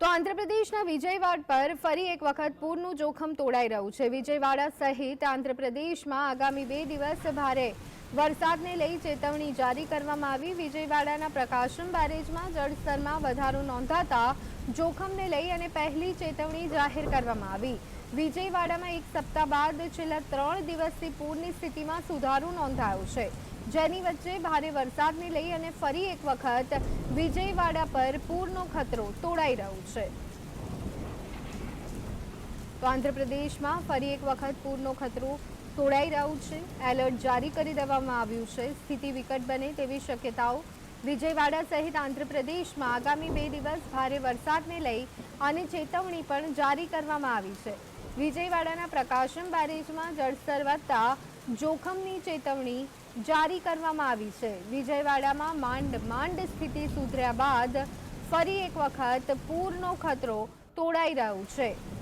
તો આંધ્રપ્રદેશના વિજયવાડ પર ફરી એક વખત પૂરનું જોખમ તોડાઈ રહ્યું છે. વિજયવાડા સહિત આંધ્રપ્રદેશમાં આગામી બે દિવસ ભારે વરસાદને લઈ ચેતવણી જારી કરવામાં આવી. વિજયવાડાના પ્રકાશમ બેરેજમાં જળસ્તરમાં વધારો નોંધાતા જોખમને લઈ અને પહેલી ચેતવણી જાહેર કરવામાં આવી. વિજયવાડામાં એક સપ્તાહ બાદ છેલ્લા ત્રણ દિવસથી પૂરની સ્થિતિમાં સુધારો નોંધાયો છે. જેની વચ્ચે ભારે વરસાદને લઈ અને ફરી એક વખત વિજયવાડા પર પૂરનો ખતરો તોડાઈ રહ્યો છે. તો આંધ્રપ્રદેશમાં ફરી એક વખત પૂરનો ખતરો તોડાઈ રહ્યું છે. એલર્ટ જારી કરી દેવામાં આવ્યું છે. સ્થિતિ વિકટ બને તેવી શક્યતાઓ વિજયવાડા સહિત આંધ્રપ્રદેશમાં આગામી બે દિવસ ભારે વરસાદને લઈ અને ચેતવણી પણ જારી કરવામાં આવી છે. વિજયવાડાના પ્રકાશમ બેરેજમાં જળસ્તર વધતા જોખમની ચેતવણી જારી કરવામાં આવી છે. વિજયવાડામાં માંડ માંડ સ્થિતિ સુધર્યા બાદ ફરી એક વખત પૂરનો ખતરો તોડાઈ રહ્યો છે.